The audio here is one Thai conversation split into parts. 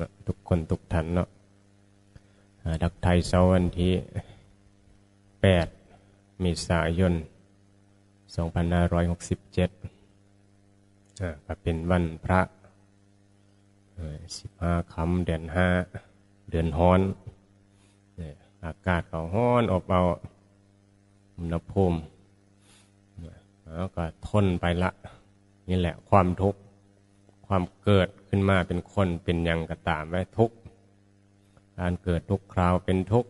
นะทุกคนทุกท่านเนาะอ่าดักไทยเสาร์วันที่แปดมีสายน 2567อ่าก็เป็นวันพระสิบห้าคำเดือนห้าเดือนฮ้อนเนี่ยอากาศก็ฮ้อนอบเอาอุณหภูมิแล้วก็ทนไปละ นี่แหละความทุกข์ ความเกิดขึ้นมาเป็นคนเป็นย่างกระตามไว้ทุกการเกิดทุกคราวเป็นทุก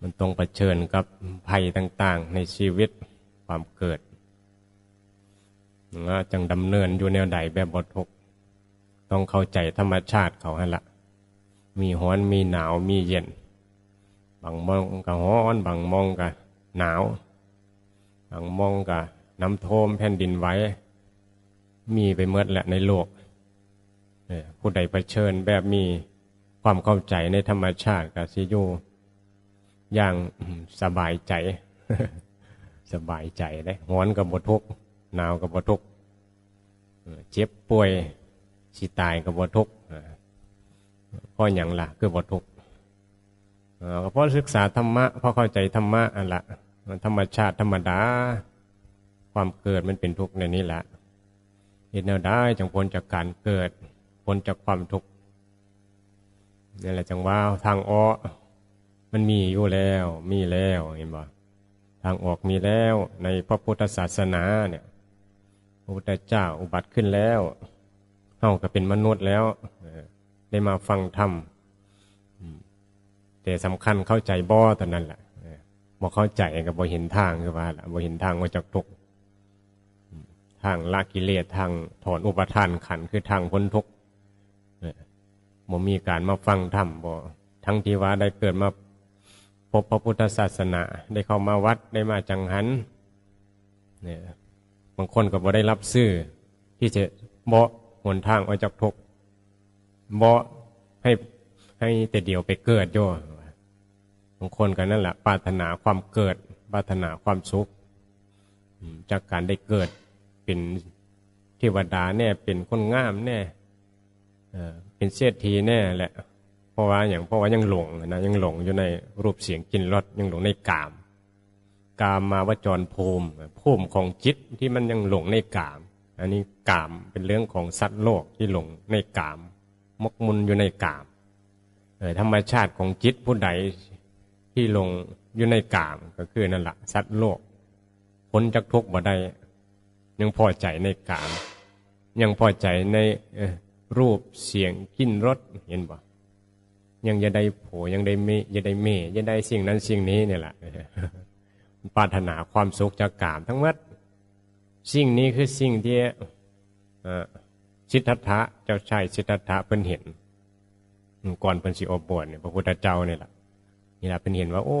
มันต้องเผชิญกับภัยต่าง ๆ ในชีวิตความเกิดนะจังดำเนินอยู่แนวใดแบบบทุกต้องเข้าใจธรรมชาติเขาให้ละ มีร้อนมีหนาวมีเย็น บางมองก็ร้อน บางมองก็หนาว บางมองก็น้ำท่วมแผ่นดินไหว มีไปเมื่อแหละในโลกผู้ใดเผชิญแบบมีความเข้าใจในธรรมชาติกับซิยูอย่างสบายใจ สบายใจได้ร้อนกับบทุกข์หนาวกับบทุกข์เจ็บป่วยสิตายกับบทุกข์เอ่อเพราะอย่างล่ะคือบทุกข์เอ่อก็เพราะศึกษาธรรมะเพราะเข้าใจธรรมะอันละธรรมชาติธรรมดา ความเกิดมันเป็นทุกข์ในนี้แหละ เหตุแนวได้จังพ้นจากการเกิดพ้นจากความทุกข์นี่แหละจังว่าทางออมันมีอยู่แล้วมีแล้วเห็นบ่ทางออกมีแล้วในพระพุทธศาสนาเนี่ยพระพุทธเจ้าอุบัติขึ้นแล้วเฮาก็เป็นมนุษย์แล้วได้มาฟังธรรมแต่สำคัญเข้าใจบ่ตอนนั้นแหละบ่เข้าใจก็บ่เห็นทางคือว่าล่ะบ่เห็นทางว่าจากทุกข์ ทางละกิเลสทางถอนอุปทานขันคือทางพ้นทุกข์เนี่ยบ่มีการมาฟังธรรมบ่ทั้งที่ว่าได้เกิดมาพบพระพุทธศาสนาได้เข้ามาวัดได้มาจังหันเนี่ยบางคนก็บ่ได้รับซื้อที่จะบ่หนทางออกจากทุกข์บ่ให้ให้แต่เดียวไปเกิดโยบางคนก็นั่นแหละปรารถนาความเกิดปรารถนาความสุขจากการได้เกิด เป็นเทวดาแน่เป็นคนงามแน่เอ่อเป็นเศรษฐีแน่แหละ เพราะว่าอย่างเพราะว่ายังหลงนะยังหลงอยู่ในรูปเสียงกลินรสยังหลงในกาม กามมาวจรภูมิภูมิของจิตที่มันยังหลงในกาม อันนี้กามเป็นเรื่องของสัตว์โลกที่หลงในกาม มกมุนอยู่ในกามธรรมชาติของจิตผู้ใดที่หลงอยู่ในกามก็คือนั่นแหละสัตว์โลกพ้นจากทุกข์บ่ได้ ยังพอใจในกาม ยังพอใจในรูปเสียงกลิ่นรสเห็นบ่ยังจะได้โผยังได้เมจะได้เมจะได้สิ่งนั้นสิ่งนี้เนี่ยแหละปรารถนาความสุขจากกามทั้งหมดสิ่งนี้คือสิ่งที่สิทธัตถะเจ้าชายสิทธัตถะเพิ่นเห็นก่อนเพิ่นสิออกบวชเนี่ยพระพุทธเจ้าเนี่ยแหละนี่แหละเพิ่นเห็นว่า โอ้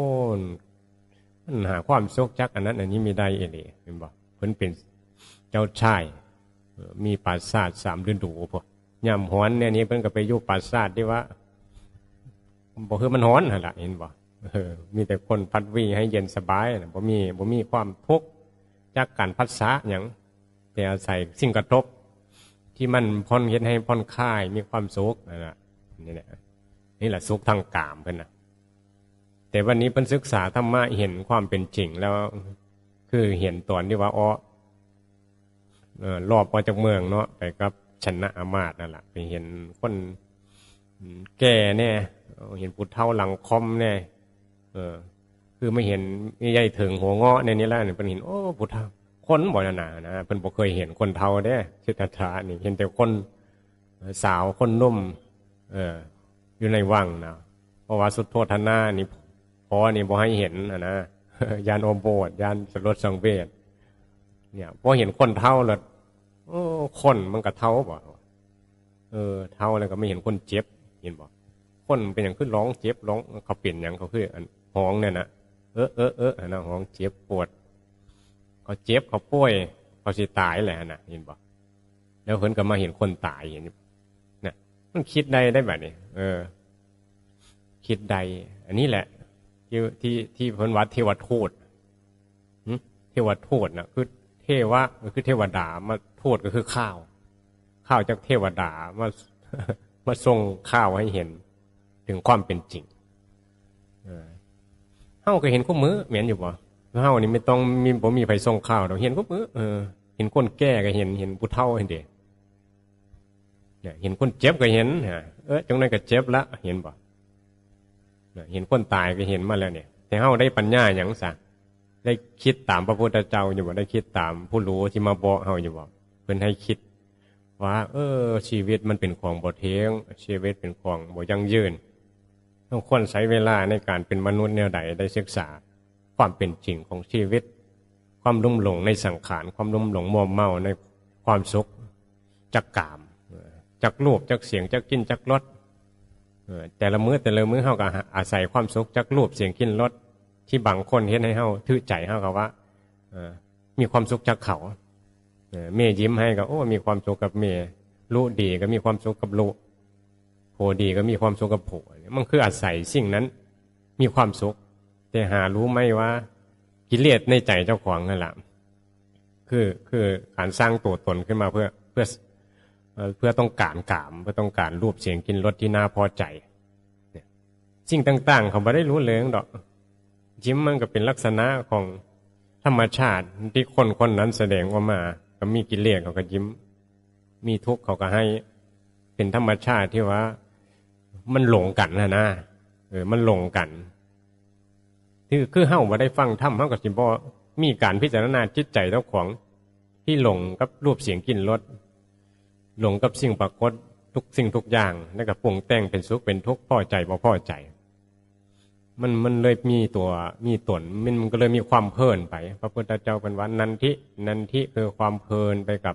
มันหาความสุขจากอันนั้น อันนี้มีได้เอเลยเห็นบ่เพิ่นเป็น เจ้าชายมีปราสาทสามฤดูพวกย่ำหอนเนี่ยนี้เพิ่นก็ไปอยู่ปราสาทที่ว่าบ่คือมันหอนหั่นละเห็นบ่มีแต่คนพัดวีให้เย็นสบายบ่มีบ่มีความทุกข์จากการพัดษาหยังแต่อาศัยสิ่งกระทบ ที่มันพ่อนเฮ็ดให้พ่อนคลายมีความสุขนั่นะนี่แหละนี่แหละสุขทางกามเพิ่นนะแต่วันนี้เพิ่นศึกษาธรรมะเห็นความเป็นจริงแล้ว คือเห็นตอนที่ว่าอ้อ รอบมาจากเมืองเนาะไปกับชนะอามาตย์นั่นแหละไปเห็นคนแก่แน่เออเห็นปุถเท่าหลังคอมแน่เออ คือไม่เห็นไม่ใหญ่ถึงหัวเงาะในนี้แล้วเนี่ยเพิ่นเห็นโอ้ปุถเท่าคนบ่นานานะเพิ่นบ่เคยเห็นคนเท่าเด้สิทธัตถะนี่เห็นแต่คนสาวคนนุ่ม เออ อยู่ในวังนะเพราะว่าสุดโทษทนานี่พอนี่บ่ให้เห็นนะนะยานอมโบดยานสรดสังเวช เนี่ยพอเห็นคนเท่าแล้วโอ้คนมันก็เท่าบ่เออเท่าแล้วก็ไม่เห็นคนเจ็บ เห็นบ่คนเป็นอย่างขึ้นร้องเจ็บร้องเขาเปลี่ยนอย่างเขาคืออันห้องเนี่ยนะเออเออเอออันนะห้องเจ็บปวดเขาเจ็บเขาป่วยเขาสิตายแหละนะเห็นบ่แล้วเพิ่นก็มาเห็นคนตายเห็นนี่มันคิดได้ได้แบบนี้เออ คิดใด อันนี้แหละ ที่ที่ที่เพิ่นวัดเทวทูตเทวทูตนะคือ เทวะก็คือเทวดามาทูตก็คือข้าว ข้าวจากเทวดามามาส่งข้าวให้เห็น ถึงความเป็นจริงเออเฮาก็เห็นคู่มือเหมือนอยู่บ่เฮ้านี่ไม่ต้องมีบ่มีไผส่งข้าวดอกเห็นคู่มือเออเห็นคนแก่ก็เห็นเห็นผู้เฒ่าเห็นเด้เนี่ยเห็นคนเจ็บก็เห็นฮะเออจังนั้นก็เจ็บละเห็นบ่เนี่ยเห็นคนตายก็เห็นมาแล้วเนี่ยแต่เฮ้าได้ปัญญาหยังซะ ได้คิดตามพระพุทธเจ้าอยู่บ่ได้คิดตามผู้รู้ที่มาบอกเฮาอยู่บ่เพิ่นให้คิด ว่า เออ ชีวิตมันเป็นของบ่เที่ยงชีวิตเป็นของบ่ยั่งยืนต้องควรใช้เวลาในการเป็นมนุษย์แนวใดได้ศึกษา ความเป็นจริงของชีวิต ความลุ่มหลงในสังขารความลุ่มหลงมัวเมาในความสุขจากกามจากรูปจากเสียงจากกินจากรสแต่ละมื้อแต่ละมื้อเฮาก็อาศัยความสุขจากรูปเสียงกินรส ที่บางคนเฮ็ดให้เฮาถือใจเฮาก็ว่าอมีความสุขจากเขาเมย์ยิ้มให้ก็โอ้ มีความสุขกับเมย์รู้ดีก็มีความสุขกับรู้โผดีก็มีความสุขกับโผมันคืออาศัยสิ่งนั้น มีความสุข แต่หารู้ไหมว่ากิเลสในใจเจ้าของนั่นแหละคือคือการสร้างตัวตนขึ้นมาเพื่อเพื่อเพื่อต้องการกามเพื่อต้องการรูปเสียงกินรสที่น่าพอใจ สิ่งต่าง ๆ เขาไม่ได้รู้เรื่องดอก ยิ้มมันก็เป็นลักษณะของธรรมชาติที่คนคนนั้นแสดงออกมา ก็มีกิเลสเขาก็ยิ้ม มีทุกข์เขาก็ให้ เป็นธรรมชาติที่ว่า มันหลงกันนะนะเออมันหลงกันคือคือเฮ้าบ่ได้ฟังธรรมเฮ้าก็สิบ่มีการพิจารณาจิตใจเจ้าของที่หลงกับรูปเสียงกลิ่นรสหลงกับสิ่งปรากฏทุกสิ่งทุกอย่างแล้วก็ปรุงแต่งเป็นสุขเป็นทุกข์พอใจบ่พอใจ มันมันเลยมีตัวมีตนมันมันก็เลยมีความเพลินไป พระพุทธเจ้าเป็นว่านันทินันทิคือความเพลินไปกับ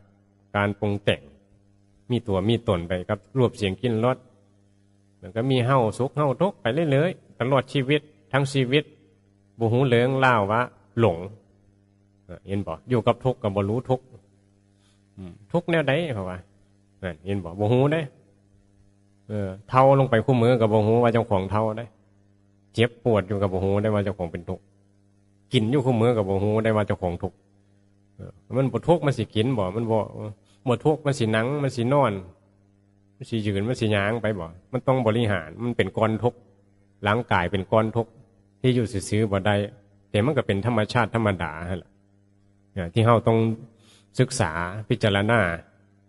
การปรุงแต่ง มีตัวมีตนไปกับรูปเสียงกลินรสมันก็มีเฮาสุขเฮาทุกไปเรื่อยๆตลอดชีวิตทั้งชีวิตบูหูเหลืองเล่าว่าหลงเห็นบ่อยู่กับทุกข์กับบรู้ทุกข์ทุกข์แนวใดเพราะว่านั่นเห็นบ่บูหูได้เออเท่าลงไปคู่มือกับบูหูว่าเจ้าของเท่าได้ เจ็บปวดอยู่กับบูหูได้ว่าเจ้าของเป็นทุกข์กินอยู่คู่มือกับบูหูได้ว่าเจ้าของทุกข์มันบ่ทุกข์มันสิกินบ่ มันบ่บ่ทุกข์มันสิหนัง มันสินอน มันสิยืนมันสิยางไปบ่ มันต้องบริหาร มันเป็นก้อนทุกข์ร่างกายเป็นก้อนทุกข์ที่อยู่ซื่อๆบ่ได้แต่มันก็เป็นธรรมชาติธรรมดาหั่นล่ะที่เฮาต้องศึกษาพิจารณา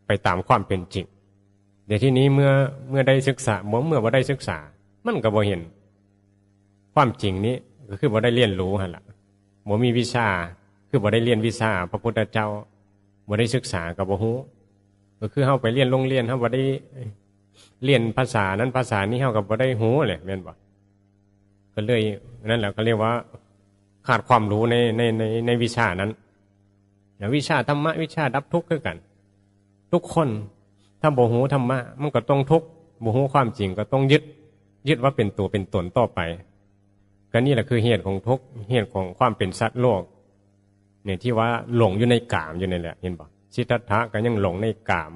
ไปตามความเป็นจริงเดี๋ยวที่นี้เมื่อเมื่อได้ศึกษาเมื่อเมื่อบ่าได้ศึกษา มันก็บ่เห็น ความจริงนี้ก็คือบ่ได้เรียนรู้หั่นล่ะบ่มีวิชา คือบ่ได้เรียนวิชา พระพุทธเจ้าบ่ได้ศึกษาก็บ่ฮู้ก็คือเฮาไปเรียนโรงเรียนเฮาบ่ได้เรียนภาษานั้นภาษานี้เฮาก็บ่ได้ฮู้เลยแม่นบ่ก็เลยนั่นแหละก็เรียกว่าขาดความรู้ในในในในวิชานั้นอย่างวิชาธรรมะวิชาดับทุกข์คือกัน ทุกคนถ้าบ่ฮู้ธรรมะมันก็ต้องทุกข์บ่ฮู้ความจริงก็ต้องยึด ยึดว่าเป็นตัวเป็นตนต่อไป ก็นี่แหละคือเหตุของทุกเหตุของความเป็นสัตว์โลกเนี่ยที่ว่าหลงอยู่ในกามอยู่นี่แหละ เห็นบ่สิทธัตถะก็ยังหลงในกาม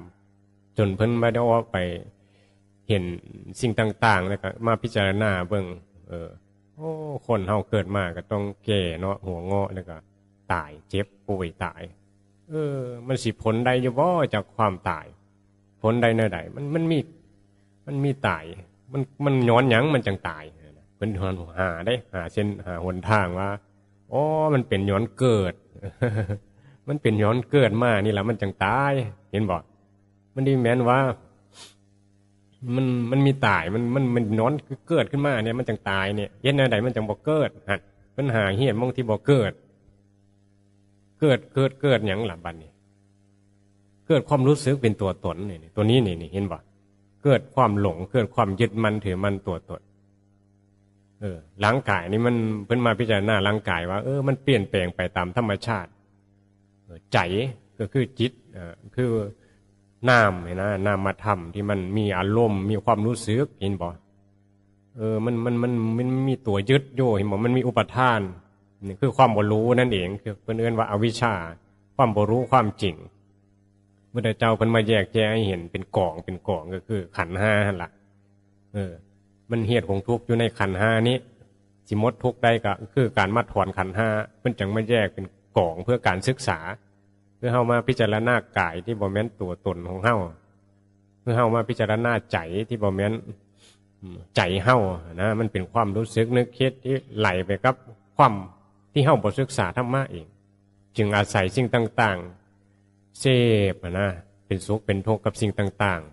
จนเพิ่นไม่ได้ว่าไปเห็นสิ่งต่างๆแล้วก็มาพิจารณาเบิ่งเออ โอ้คนเฮาเกิดมาก็ต้องแก่เนาะหัวงอแล้วก็ตายเจ็บป่วยตาย เออ มันสิผลใดอยู่บ่จากความตาย ผลใดเนื้อใดมันมันมีมันมีตาย มันมันย้อนหยังมันจังตาย เพิ่นหนหาได้หาเส้นหาหนทางว่าอ๋อมันเป็นย้อนเกิด มันเป็นย้อนเกิดมานี่แหละมันจังตาย เห็นบ่มันดีแม้นว่า มันมันมีตายมันมันมันย้อนเกิดขึ้นมาเนี่ยมันจังตายเนี่ยเย็นใดมันจังบ่เกิดฮะปัญหาเฮี้ยมองที่บ่เกิด เกิดเกิดเกิดหยังหล่ะบัดนี้เกิดความรู้สึกเป็นตัวตนนี่ตัวนี้นี่นี่เห็นบ่เกิดความหลง เกิดความยึดมันถือมันตัวตน เออร่างกายนี่มันเพิ่นมาพิจารณาร่างกายว่า เออมันเปลี่ยนแปลงไปตามธรรมชาติใจก็คือจิตเอ่คือนามเห็นนะนามธรรมที่มันมีอารมณ์มีความรู้สึกเห็นบ่เออมันมันมันมันมีตัวยึดโยเห็นบ่มันมีอุปทานนี่คือความบรู้นั่นเองคือเพิ่นเอิ้นว่าอวิชชา ความบรู้ความจริงพุทธเจ้าเพิ่นมาแยกแยะให้เห็นเป็นกล่องเป็นกล่องก็คือ ขันห้าหล่ะเออ มันเหตุของทุกข์อยู่ในขันห้านี้สิมดทุกข์ได้ก็คือการมาถอนขันห้าเพิ่นจังมาแยกเป็นกล่องเพื่อการศึกษา เพื่อเฮามาพิจารณากายที่บ่แม่นตัวตนของเฮาเมื่อเฮามาพิจารณาใจที่บ่แม่นใจเฮานะมันเป็นความรู้สึกนึกคิดที่ไหลไปกับความที่เฮาบ่ศึกษาธรรมะเองจึงอาศัยสิ่งต่าง ๆ เสพนะเป็นสุขเป็นทุกข์กับสิ่งต่างๆ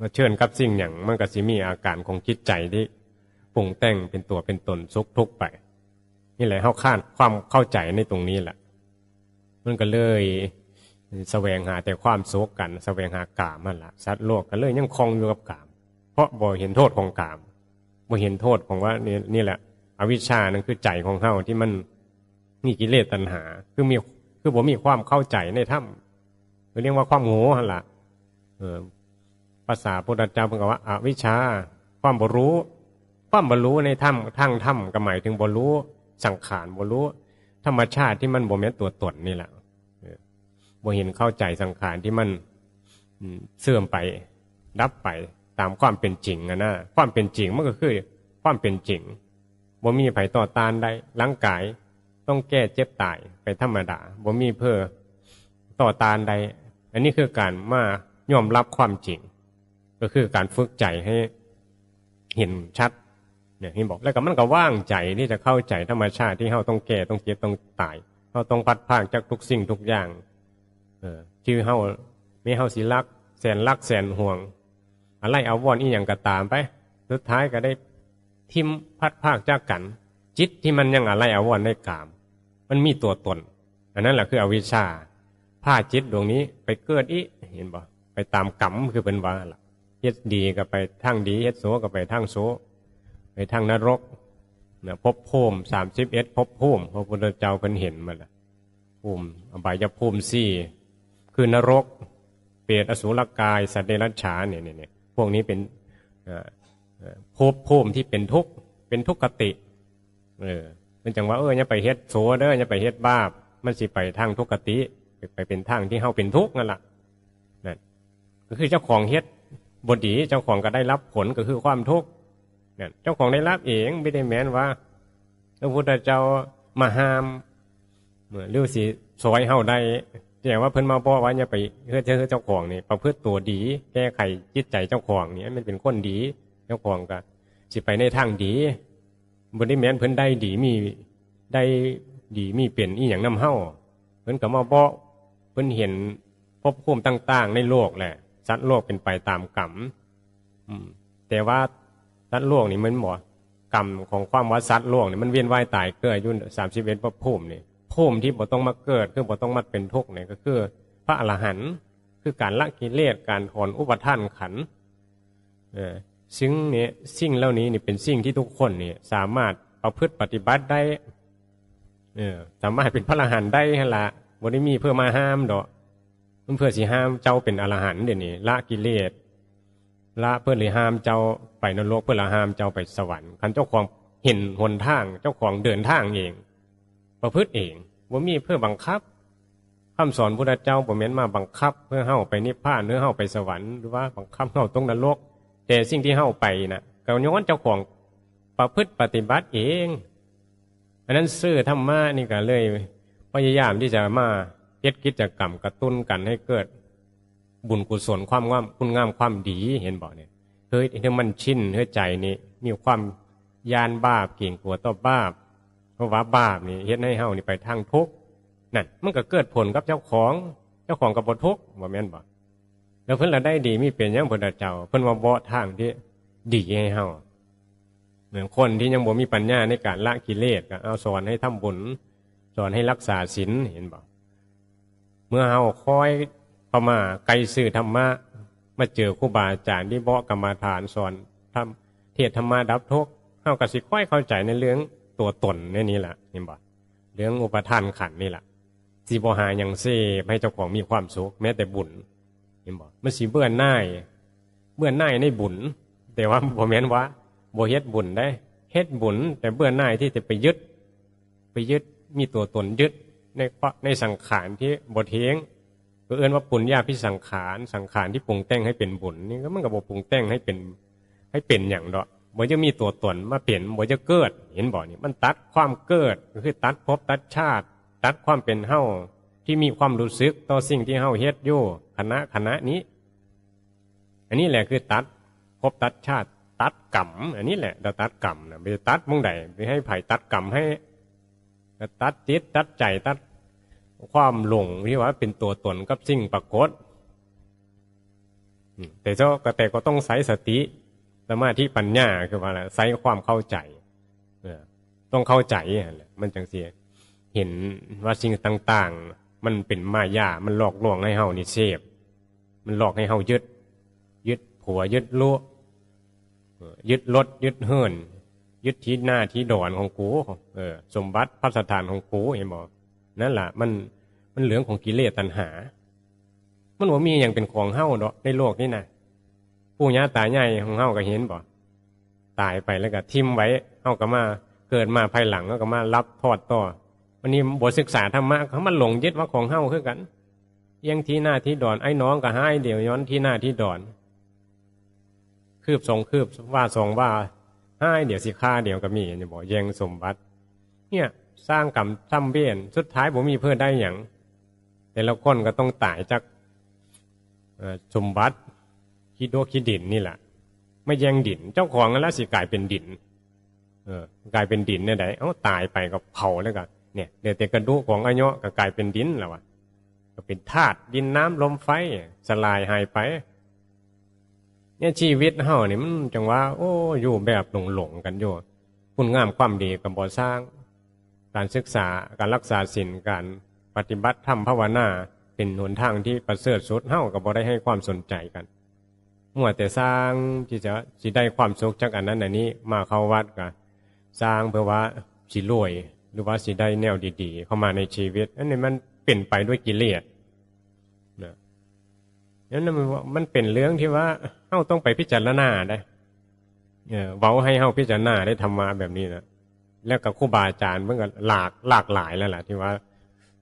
มาเชิญกับสิ่งอย่างมันก็สิมีอาการของจิตใจที่ปรุงแต่งเป็นตัวเป็นตนสุขทุกไป นี่แหละเฮาคาดความเข้าใจในตรงนี้แหละมันก็เลยแสวงหาแต่ความโศกกันแสวงหากามมันละสัตว์โลกก็เลยยังคลองอยู่กับกาม เพราะบ่เห็นโทษของกามบ่เห็นโทษของว่านี่นี่แหละ อวิชชานั่นคือใจของเฮาที่มันมีกิเลสตัณหา คือมีคือบ่มีความเข้าใจในธรรมเรียกว่าความโง่หล่ะเออ ภาษาพุทธเจ้าเพิ่นก็ว่าอวิชชา ความบรู้ ความบรู้ในธรรมทางธรรมก็หมายถึงบรู้ สังขารบรู้ ธรรมชาติที่มันบ่แม่นตัวตนนี่แหละบ่เห็นเข้าใจสังขารที่มันเสื่อมไปดับไปตามความเป็นจริงอะนะความเป็นจริงมันก็คือ ความเป็นจริงบ่มีไผต่อต้านได้ร่างกายต้องแก้เจ็บตายไปธรรมดาบ่มีเพื่อต่อต้านใดอันนี้คือการมายอมรับความจริง ก็คือการฝึกใจให้เห็นชัดเนี่ยที่บอกแล้วก็มันก็ว่างใจที่จะเข้าใจธรรมชาติที่เราต้องแก่ต้องเจ็บต้องตายเราต้องพัดพากจากทุกสิ่งทุกอย่าง เออที่เฮาไม่เฮาสิรักแสนรักแสนห่วง อะไรเอาวอนอีหยังก็ตามไป สุดท้ายก็ได้ทิมพัดพากจากกัน จิตที่มันยังอะไรเอาวอนในกาม มันมีตัวตน อันนั้นแหละคืออวิชชาผ้าจิตดวงนี้ไปเกิดอีเห็นบ่ไปตามกรรมคือเป็นว่าล่ะ ฮ็ดดีก็ไปทางดีเฮ็ดโสก็ไปทางโสไปทางนรกนะพบภูมิสามสิบเอ็ดพบภูมิพระพุทธเจ้าเพิ่นเห็นมาละภูมิอบายภูมิสี่คือนรก เปรตอสุรกาย สัตว์เดรัจฉานเนี่ยเนี่ยเนี่ยพวกนี้เป็นเอ่อเอ่อภพภูมิที่เป็นทุกข์เป็นทุกขติเออมันจังว่าเอออย่าไปเฮ็ดโสเด้ออย่าไปเฮ็ดบาปมันสิไปทางทุกขติ ไปเป็นทางที่เฮาเป็นทุกข์นั่นแหละนั่นก็คือเจ้าของเฮ็ด บดีเจ้าของก็ได้รับผลก็คือความทุกข์เนี่ยเจ้าของได้รับเองไม่ได้แม้นว่าพระพุทธเจ้ามาห้ามเหมือนฤาษีสอยเฮาได้แต่ว่าเพิ่นมาบอกว่าอย่าไปเฮือเจอเจ้าของนี่ประพฤติตัวดี แก้ไขจิตใจเจ้าของนี่มันเป็นคนดี เจ้าของก็สิไปในทางดีบ่ได้แม้นเพิ่นได้ดีมีได้ดีมีเปลี่ยนอีหยังนำเฮาเพิ่นก็มาบอกเพิ่นเห็นภพภูมิต่าง ๆ ในโลกแหละ สัตว์โลกเป็นไปตามกรรมแต่ว่าสัตว์โลกนี่มันบอกกรรมของความว่าสัตว์โลกนี่มันเวียนว่ายตายเกิดอยุ่สามสิบเอ็ดพระภูมินี่ภูมิที่บ่ต้องมาเกิดคือบ่ต้องมาเป็นทุกข์เนี่ยก็คือ พระอรหันต์คือการละกิเลสการถอนอุปทานขันธ์เออซึ่งเนี่ยสิ่งเหล่านี้นี่เป็นสิ่งที่ทุกคนนี่สามารถประพฤติปฏิบัติได้ เออสามารถเป็นพระอรหันต์ได้ฮะละบ่ได้มีเพื่อมาห้ามดอก มันเพื่อสิห้ามเจ้าเป็นอรหันต์เดี๋ยวนี้ละกิเลสละเพื่อเลยห้ามเจ้าไปนรกเพื่อละห้ามเจ้าไปสวรรค์คันเจ้าของเห็นหนทาง เจ้าของเดินทางเอง ประพฤติเองว่ามีเพื่อบังคับคำสอนพระเจ้าบ่แม่นมาบังคับ เพื่อเฮาไปนิพพานเนื้อเฮาไปสวรรค์หรือว่าบังคับเฮาตรงนรก แต่สิ่งที่เฮาไปนะก็ย้อนเจ้าของประพฤติปฏิบัติเองอันนั้นซื่อธรรมะนี่ก็เลยพยายามที่จะมา เฮ็ดกิจกรรมกระตุ้นกันให้เกิด บุญกุศลความงามคุณงามความดีเห็นบอกเนี่ยเฮ้ยถ้ามันชินเฮ้ยใจนี่มีความยานบาปเก่งกลัวต่อบาปเพราะว่าบาปนี่เฮ็ดให้เฮานี่ไปทางทุกข์นั่นมันก็เกิดผลกับเจ้าของ เจ้าของกับบทุกข์ว่าแม่นบ่แล้วเพิ่นละได้ดีมีเป็นยังเพิ่นละเจ้า เพิ่นว่าบ่ทางที่ดีให้เฮาเหมือนคนที่ยังบ่มีปัญญาในการละกิเลสก็เอาสอนให้ทำบุญสอนให้รักษาศีลเห็นบ่ เมื่อเฮาคอยพอมาไกลสื่อธรรมะมาเจอครูบาอาจารย์ที่เบอกกรรมาฐานสอนทำเทศธรรมะดับทุกข์เข้ากับสิค่อยเข้าใจในเรื่องตัวตนในนี้แหละเห็นบ่เรื่องอุปทานขันนี่แหละสีบหาอย่างเซให้เจ้าของมีความสุขแม้แต่บุญเห็นบ่มันสีเบื่อหน่ายเบื่อหน่ายในบุญ แต่ว่าบ่แม้นว่าบ่เฮ็ดบุญได้เฮ็ดบุญ แต่เบื่อหน่ายที่จะไปยึด ไปยึดมีตัวตนยึด ในในสังขารที่บ่เทงก็เอื้อนว่าปุญญาพิสังขารสังขารที่ปรุงแต่งให้เป็นบุญนี่ก็มันก็บอกปรุงแต่งให้เป็นให้เป็นอย่างเดอกบ่จะมีตัวตนมาเปลี่ยนบ่จะเกิด เห็นบ่นี่มันตัดความเกิดก็คือตัดภพตัดชาติ ตัดความเป็นเฮ้าที่มีความรู้สึกต่อสิ่งที่เฮ้าเฮ็ดอยู่คณะคณะนี้ อันนี้แหละคือตัดภพตัดชาติ ตัดกรรมอันนี้แหละเราตัดกรรมนะไปตัดมุ่งใดไปให้ไผ่ตัดกรรมให้ ก็ตัดจิตตัดใจตัดความหลงที่ว่าเป็นตัวตนกับสิ่งปรากฏแต่เจ้าก็แต่ก็ต้องใช้สติสมาธิปัญญาคือว่าอะไรใช้ความเข้าใจเอต้องเข้าใจมันจังเสียเห็นว่าสิ่งต่าง ๆ มันเป็นมายา มันหลอกลวงให้เฮานี่เสพมันหลอกให้เฮายึด ยึดผัวยึดลูกยึดรถยึดเฮิรน ยึดที่หน้าที่ดอนของกูเออ สมบัติพัสถานของกูเห็นบ่นั่นแหละมันมันเหลืองของกิเลสตัณหา มันว่ามีอย่างเป็นของเฮ้าดอกในโลกนี่นะปู่ย่าตายายของเฮ้าก็เห็นบ่ตายไปแล้วก็ทิมไว้เฮ้าก็มาเกิดมาภายหลังก็มารับทอดต่อวันนี้บทศึกษาธรรมะเขามันหลงยึดว่าของเฮ้าคือกันยังที่หน้าที่ดอนไอ้น้องก็ให้เดี๋ยวย้อนที่หน้าที่ดอน คืบสองคืบว่าสองว่า ให้เดี๋ยวสิฆ่าเดี๋ยวก็มีเนี่ยบอกแย่งสมบัติ เนี่ยสร้างกรรมทำเบี้ยนสุดท้ายผมมีเพื่อได้อย่างแต่ละคนก็ต้องตายจากสมบัติคิดโดคิดดินนี่แหละไม่แย่งดิน เจ้าของแล้วสิกลายเป็นดิน เออกลายเป็นดินเนี่ยไดเอ้าตายไปก็เผาแล้วก็เนี่ยเดี๋ยวแต่กระดูกของอายุก็กลายเป็นดินแล้ววะก็เป็นธาตุดินน้ำลมไฟสลายหายไป เนี่ยชีวิตเฮานี่มันจังว่า โอ้อยู่แบบหลงหลงๆกันอยู่คุณงามความดีกับบ่สร้าง การศึกษาการรักษาศีลการปฏิบัติธรรมภาวนาเป็นหนทางที่ประเสริฐสุดเฮาก็บ่ได้ให้ความสนใจกันมัวแต่สร้างที่จะสิได้ความสุขจากอันนั้นอันนี้มาเข้าวัดก็สร้างเพื่อว่าสิรวย หรือว่าสิได้แนวดี ๆ เข้ามาในชีวิตอันนี้มันเป็นไปด้วยกิเลส นั้นมันมันเป็นเรื่องที่ว่าเฮาต้องไปพิจารณาได้เออเว้าให้เฮาพิจารณาได้ธรรมะแบบนี้นะแล้วกับครูบาอาจารย์เมื่อก็หลากหลากหลายแล้วล่ะ ที่ว่า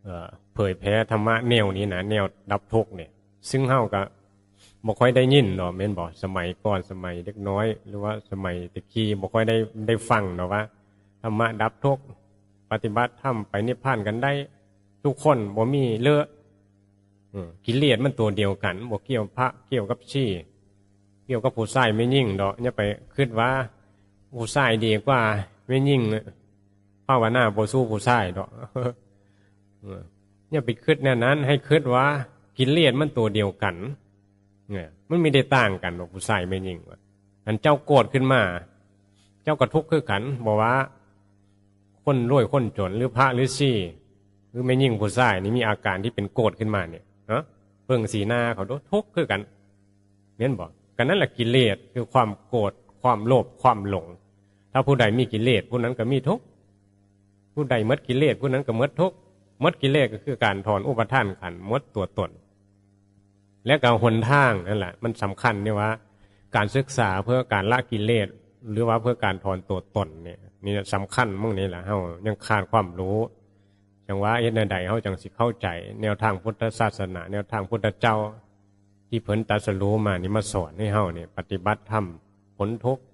เออเผยแพร่ธรรมะแนวนี้นะแนวดับทุกข์เนี่ย ซึ่งเฮาก็บ่ค่อยได้ยินเนาะแม่นบ่สมัยก่อนสมัยเด็กน้อย หรือว่าสมัยตะกี้บ่ค่อยได้ได้ฟังเนาะว่าธรรมะดับทุกข์ปฏิบัติธรรมไปนิพพานกันได้ ทุกคนบ่มีเลอะ กิเลสมันตัวเดียวกันบ่เกี่ยวพระเกี่ยวกับชี้เกี่ยวกับผู้ชายไม่ยิ่งดอกอย่าไปคิดว่าผู้ชายดีกว่าไม่ยิ่งภาวนาโบสู้ผู้ชายดอกอย่าไปคิดแนวนั้น ให้คิดว่ากิเลสมันตัวเดียวกันเนี่ยมันไม่ได้ต่างกันหรอกผู้ชายไม่ยิ่งอันเจ้าโกรธขึ้นมา เจ้ากระทุกข์คือกันบอกว่า คนรวยคนจนหรือพระหรือซี่หรือไม่ยิ่งผู้ชายนี่มีอาการที่เป็นโกรธขึ้นมาเนี่ย เนาะเบิ่งสีหน้าเขาดูทุกข์คือกันเน้นบอกกันนั่นแหละกิเลสคือความโกรธความโลภความหลง ถ้าผู้ใดมีกิเลสผู้นั้นก็มีทุกข์ผู้ใดมดกิเลสผู้นั้นก็มดทุกข์มดกิเลสก็คือการถอนอุปทานขันมดตัวตน และการหนทางนั่นแหละ มันสำคัญเนี่ยว่า การศึกษาเพื่อการละกิเลสหรือว่าเพื่อการถอนตัวตนเนี่ยนี่สำคัญมั่งนี่แหละเฮายังขาดความรู้ จังว่าเอ็ดใดเฮาจังสิเข้าใจ แนวทางพุทธศาสนา แนวทางพุทธเจ้า ที่เพิ่นตัสรู้มานี่มาสอนให้เฮาเนี่ยปฏิบัติธรรมผลทุกข์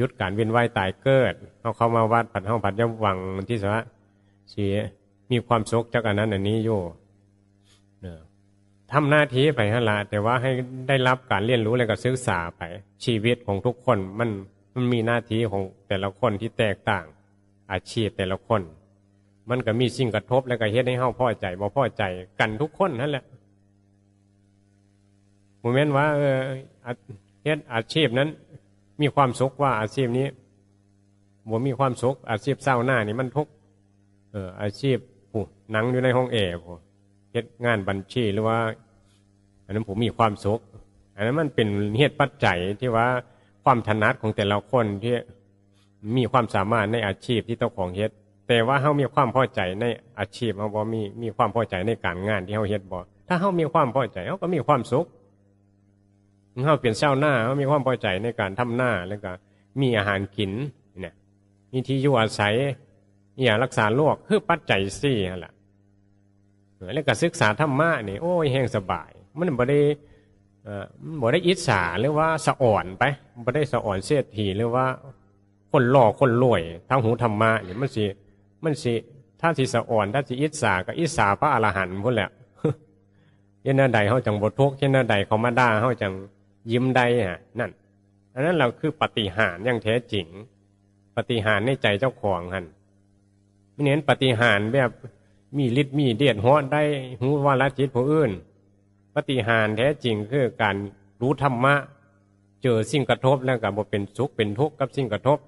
ยุดการเวียนว่ายตายเกิดเอาเข้ามาวัดผัดห้องผัดย่ำวังที่สะเสียมีความสุขจากอันนั้นอันนี้อยู่ทำหน้าที่ไปฮะละแต่ว่าให้ได้รับการเรียนรู้และก็ศึกษาไป ชีวิตของทุกคนมันมันมีหน้าที่ของแต่ละคนที่แตกต่าง อาชีพแต่ละคน มันก็มีสิ่งกระทบแล้วก็เฮ็ดให้เฮาพ่อใจบ่พ่อใจกันทุกคนนั่นแหละโมเมนต์ว่าเออเฮ็ดอาชีพนั้น มีความสุขว่าอาชีพนี้บ่มีความสุขอาชีพเศร้าหน้านี่มันทุกเอออาชีพผู้หนังอยู่ในห้องแอร์ผู้เฮ็ดงานบัญชีหรือว่า อันนั้นผมมีความสุขอันนั้นมันเป็นเหตุปัจจัยที่ว่าความถนัดของแต่ละคนที่มีความสามารถในอาชีพที่เจ้าของเฮ็ด แต่ว่าเฮามีความพอใจในอาชีพเฮาบ่มีมีความพอใจในการงานที่เฮาเฮ็ดบ่ถ้าเฮามีความพอใจเฮาก็มีความสุขเขาเปลี่ยนเช้าหน้าเขามีความพอใจในการทำหน้าแล้วก็มีอาหารกินเนี่ยมีที่อยู่อาศัยมียารักษาโรคคือปัจจัยสี่นั่นแหละเอแล้วก็ศึกษาธรรมะนี่โอ้ยแห้งสบาย มันบ่ได้อ่อมันบ่ได้อิจฉาหรือว่าสะอ่อนไปบ่ได้สะอ่อนเสียทีหรือว่าคนหล่อคนรวยทางหูธรรมะนี่มันสิ มันสิถ้าสิสะอ่อนถ้าสิอิจฉาก็อิจฉาพระอรหันต์พุ่นแหละเห็นนาใดเฮาจังบ่ทุกเห็นนาใดเขามาด่าเฮาจังยิ้มได้ฮะนั่นอันนั้นเราคือปฏิหารย์อย่างแท้จริง ปฏิหารในใจเจ้าของหันไม่เน้นปฏิหารแบบมีฤทธิ์มีเดียดเหาะได้หูว่าละจิตผู้อื่น ปฏิหารแท้จริงคือการรู้ธรรมะ เจอสิ่งกระทบแล้วก็บ่เป็นสุขเป็นทุกข์กับสิ่งกระทบ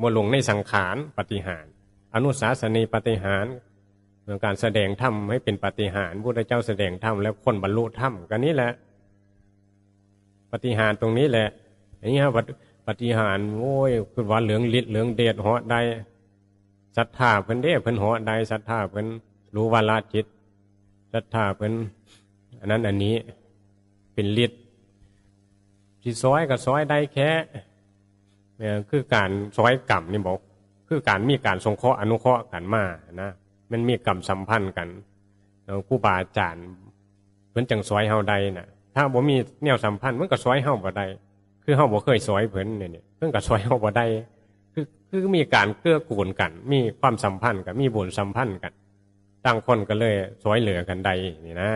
บ่หลงในสังขารปฏิหาร อนุสาสนีปฏิหารการแสดงธรรมให้เป็นปฏิหารพุทธเจ้าแสดงธรรมแล้วคนบรรลุธรรมกันนี้แหละ ปฏิหารตรงนี้แหละอย่างนี้ครับปฏิหารโอ้ยคือว่าเหลืองลิดเหลืองเดชเหาะได้ศรัทธาเพิ่นเด้เพิ่นเหาะได้ศรัทธาเพิ่นรู้ว่าละจิตศรัทธาเพิ่นอันนั้นอันนี้เป็นฤทธิ์ที่ซอยกับซอยได้แค่เนี่ยคือการซอยกรรมนี่บอก คือการมีการสงเคราะห์อนุเคราะห์กันมานะมันมีกรรมสัมพันธ์กันแล้วครูบาอาจารย์เพิ่นจังซอยเฮาใดน่ะ ถ้าบ่มีแนวสัมพันธ์มันก็ซอยเฮาบ่ได้คือเฮาบ่เคยซอยเพิ่นเนี่ยนี่เพิ่นก็ซอยเฮาบ่ได้คือคือมีการเกื้อกูลกัน มีความสัมพันธ์กันมีบุญสัมพันธ์กันต่างคนก็เลยซอยเหลือกันใดนี่นะ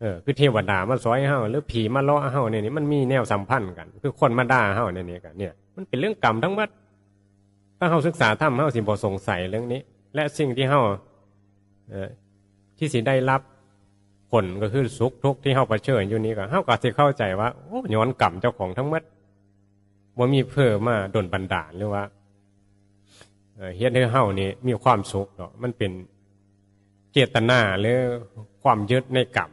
เออคือเทวดามาซอยเฮาหรือผีมาล้อเฮาเนี่ยนี่มันมีแนวสัมพันธ์กัน คือคนมาด่าเฮาเนี่ยนี่กันเนี่ย มันเป็นเรื่องกรรมทั้งหมด ถ้าเฮาศึกษาธรรมเฮาสิบ่สงสัยเรื่องนี้ และสิ่งที่เฮาที่สิได้รับผลก็คือสุขทุกข์ที่เฮาเผชิญอยู่นี้ก็เฮาก็สิเข้าใจว่าโอ้ย้อนกรรมเจ้าของทั้งหมดบ่ามีเพิ่มมาดนบันดาลหรือว่าเอ่อเฮ็ดให้เฮานี่มีความสุขเนาะมันเป็นเจตนาหรือความยึดในกรรม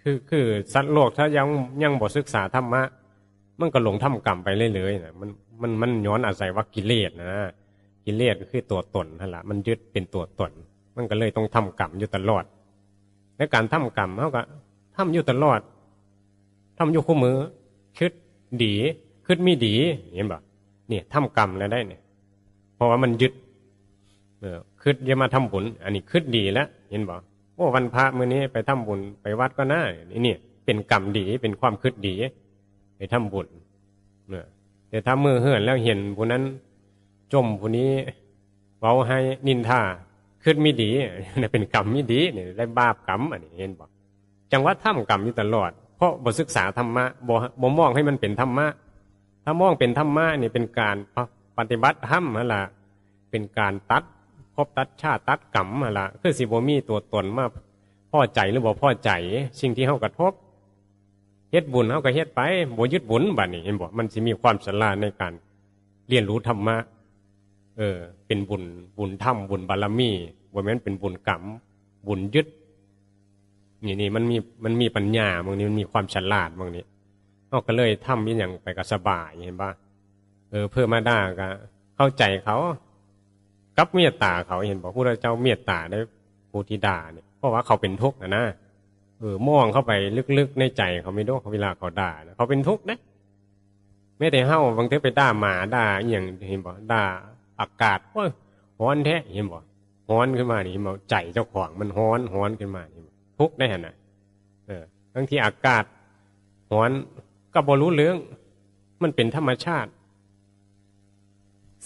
คือคือสัตว์โลกถ้ายังยังบ่ศึกษาธรรมะ มันก็หลงทำกรรมไปเรื่อยๆนะมันมันมันย้อนอาศัยว่ากิเลสนะกิเลสก็คือตัวตนนั่นแหละมันยึดเป็นตัวตน มันก็เลยต้องทำกรรมอยู่ตลอด และการทำกรรมเขาก็ทำอยู่ตลอดทำอยู่คู่มือคิดดีคิดไม่ดีเห็นบ่เนี่ยทำกรรมแล้วได้เนี่ย เพราะว่ามันยึดเออคิดจะมาทำบุญ อันนี้คิดดีแล้วเห็นบ่โอ้วันพระมื้อนี้ไปทำบุญไปวัดก็น่านี่เนี่ยเป็นกรรมดีเป็นความคิดดี ทำบุญเนี่ยแต่ถ้ามือเหือนแล้วเห็นผู้นั้นจมผู้นี้เว้าให้นินทาขึ้นไม่ดีเนี่เป็นกรรมไม่ดีเนี่ยได้บาปกรรมอันนี้เห็นบอกจังว่าทำกรรมอยู่ตลอด เพราะบทศึกษาธรรมะบ่บ่มองให้มันเป็นธรรมะ ถ้ามองเป็นธรรมะนี่เป็นการปฏิบัติธรรมนั่นละเป็นการตัดภพตัดชาติตัดกรรมนั่นละคือสิบ่มีตัวตนมาพ่อใจหรือบ่พ่อใจ สิ่งที่เฮากระทบ เฮ็ดบุญเฮาก็เฮ็ดไปบ่ยึดบุญบัดนี้เห็นบ่มันสิมีความฉลาดในการเรียนรู้ธรรมะ เออ เป็นบุญบุญธรรมบุญบารมีบ่แม่นเป็นบุญกรรมบุญยึดนี่นี่มันมีมันมีปัญญาบางนี้มันมีความฉลาดบางนี้เฮาก็เลยทำอีหยังไปก็สบายเห็นบ่เออเพื่อมาด่าก็เข้าใจเขากับเมตตาเขาเห็นบ่พระเจ้าเมตตาได้ผู้ที่ด่าเนี่ยเพราะว่าเขาเป็นทุกข์นะนะ เออมองเข้าไปลึกๆในใจเขาไม่รู้เขาเวลาเขาด่านะเขาเป็นทุกข์นะไม่แต่เฮ้าบางทีไปด่าหมาด่าอย่างเห็นบ่ด่าอากาศว่าฮ้อนแท้เห็นบ่ฮ้อนขึ้นมานี่เห็นบ่ใจเจ้าของมันฮ้อนฮ้อนขึ้นมานี่ทุกข์ได้เห็นนะเออบางทีอากาศฮ้อนก็บ่รู้เรื่อง มันเป็นธรรมชาติ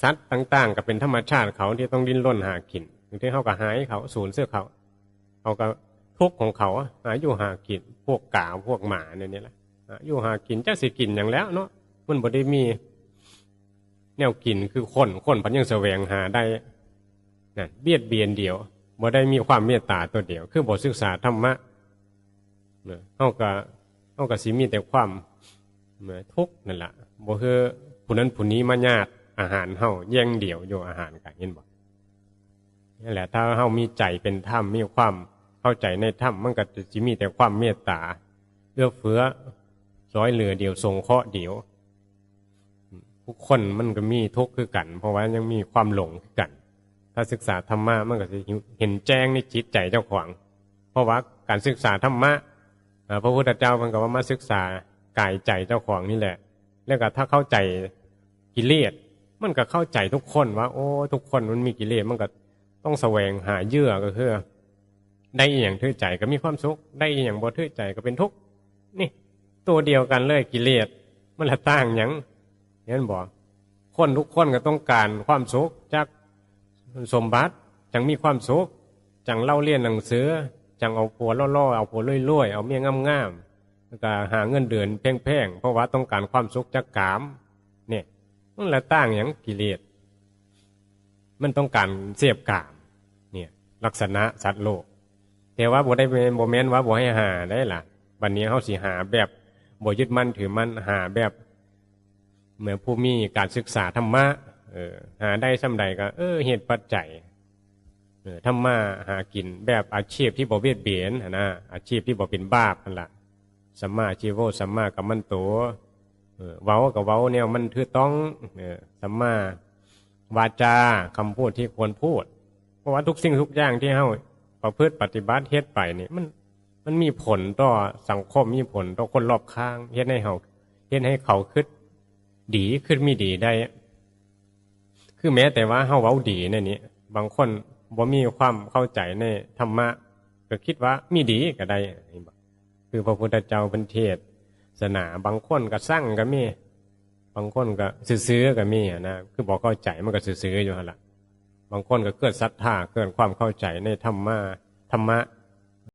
สัตว์ต่างๆ ก็เป็นธรรมชาติเขาที่ต้องดิ้นรนหากินบางทีเขาก็หายเขาสูญเสื้อเขาเขาก็ ทุกของเขาอะหาอยู่หากินพวกกาพวกหมาเนี่ยนี่แหละหาอยู่หากินจะสิกินอย่างแล้วเนาะมันบ่ได้มี แนวกินคือคนคนพันยังแสวงหาได้นั่นเบียดเบียนเดียวบ่ได้มีความเมตตาตัวเดียว คือบทศึกษาธรรมะเนี่ยเฮาก็เฮาก็สิมีแต่ความเหมือนทุกข์นั่นแหละบ่คือผู้นั้นผู้นี้มาญาติอาหารเฮาแย่งเดี่ยวอยู่อาหารกันเห็นบ่นั่แหละ ถ้าเฮามีใจเป็นธรรมมีความ เข้าใจในธรรมมันก็จะมีแต่ความเมตตาเอื้อเฟื้อร้อยเหลือเดียวทรงเคราะห์เดียวทุกคนมันก็มีทุกข์คือกัน เพราะว่ายังมีความหลงคือกัน ถ้าศึกษาธรรมะมันก็จะเห็นแจ้งในจิตใจเจ้าของ เพราะว่าการศึกษาธรรมะพระพุทธเจ้ามันก็ว่ามาศึกษากายใจเจ้าของนี่แหละ แล้วก็ถ้าเข้าใจกิเลสมันก็เข้าใจทุกคนว่า โอ้ ทุกคนมันมีกิเลสมันก็ต้องแสวงหาเยื่อก็คือ ได้อีอย่างทื่อใจก็มีความสุข ได้อีอย่างบ่ทื่อใจก็เป็นทุกข์นี่ ตัวเดียวกันเลยกิเลสมันละต่างอย่างเห็นบอกคนทุกคนก็ต้องการความสุขจากสมบัติจังมีความสุขจังเล่าเรียนหนังสือจังเอาผัวล่อๆเอาผัวรวยๆเอาเมียงามๆแล้วก็หาเงินเดือนแพงๆเพราะว่าต้องการความสุขจากกาม เนี่ยมันละต่างอย่างกิเลสมันต้องการเสียบกาม เนี่ย ลักษณะสัตว์โลก แต่ว่าบ่ได้เป็นบ่แมนว่าบ่ให้หาได้ล่ะวันนี้เฮาสิหาแบบบ่ยึดมั่นถือมั่นหาแบบ เหมือนผู้มีการศึกษาธรรมะเออหาได้ส่ำใดก็ เออเหตุปัจจัยเออทำมาหากินแบบอาชีพที่บ่เบียดเบียนนะอาชีพที่บ่เป็นบาปนั่นล่ะสัมมาอาชีโวสัมมากัมมันโตเออเว้ากับเว้าแนวมันถือต้องเออสัมมาวาจาคำพูดที่ควรพูด เพราะว่าทุกสิ่งทุกอย่างที่เฮา ประพฤติปฏิบัติเฮ็ดไปนี่มันมันมีผลต่อสังคมมีผลต่อคนรอบข้างเฮ็ดให้เฮาเฮ็ดให้เขาคิดดีขึ้นมีดีได้ คือแม้แต่ว่าเฮาเว้าดีในนี้บางคนบ่มีความเข้าใจในธรรมะก็คิดว่ามีดีก็ได้คือพระพุทธเจ้าเป็นเทศศาสนาบางคนก็สร้างก็มี บางคนก็ซื้อๆก็มีนะคือบอกเข้าใจมันก็ซื้อๆอยู่หั่นล่ะ บางคนก็เกิดศรัทธาเกิดความเข้าใจในธรรมะธรรมะ